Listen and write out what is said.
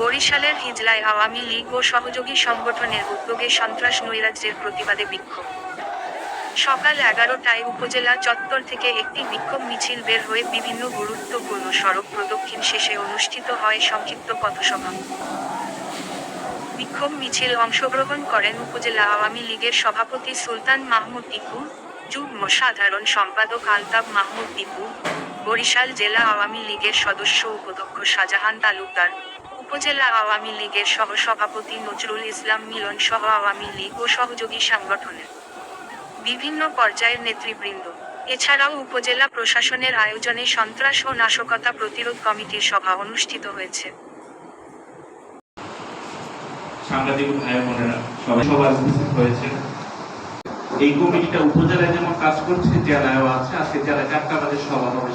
বরিশালের হিজলায় আওয়ামী লীগ ও সহযোগী সংগঠনের উদ্যোগে সন্ত্রাস নৈরাজ্যের প্রতিবাদে বিক্ষোভ। সকাল এগারোটায় উপজেলা চত্বর থেকে একটি বিক্ষোভ মিছিল বের হয়ে বিভিন্ন গুরুত্বপূর্ণ সড়ক প্রদক্ষিণ শেষে অনুষ্ঠিত হয় সংক্ষিপ্ত পথসভা। বিক্ষোভ মিছিল অংশগ্রহণ করেন উপজেলা আওয়ামী লীগের সভাপতি সুলতান মাহমুদ টিপু, যুগ্ম সাধারণ সম্পাদক আলতাব মাহমুদ টিপু, বরিশাল জেলা আওয়ামী লীগের সদস্য উপাধ্যক্ষ শাহজাহান তালুকদার। উপজেলা আওয়ামী লীগের সহসভাপতি নজরুল ইসলাম মিলন সহ আওয়ামী লীগ ও সহযোগী সংগঠনের বিভিন্ন পর্যায়ের নেতৃবৃন্দ। এছাড়াও উপজেলা প্রশাসনের আয়োজনে সন্ত্রাস ও নাশকতা প্রতিরোধ কমিটির সভা অনুষ্ঠিত হয়েছে। সাংবাদিক ভাই বোনেরা, সবাই সবাই উপস্থিত হয়েছে। এই কমিটিটা উপজেলায় যেমন কাজ করছে, জেলায়ও আছে। আজকে জেলায় চারটা বাজে সভা হবে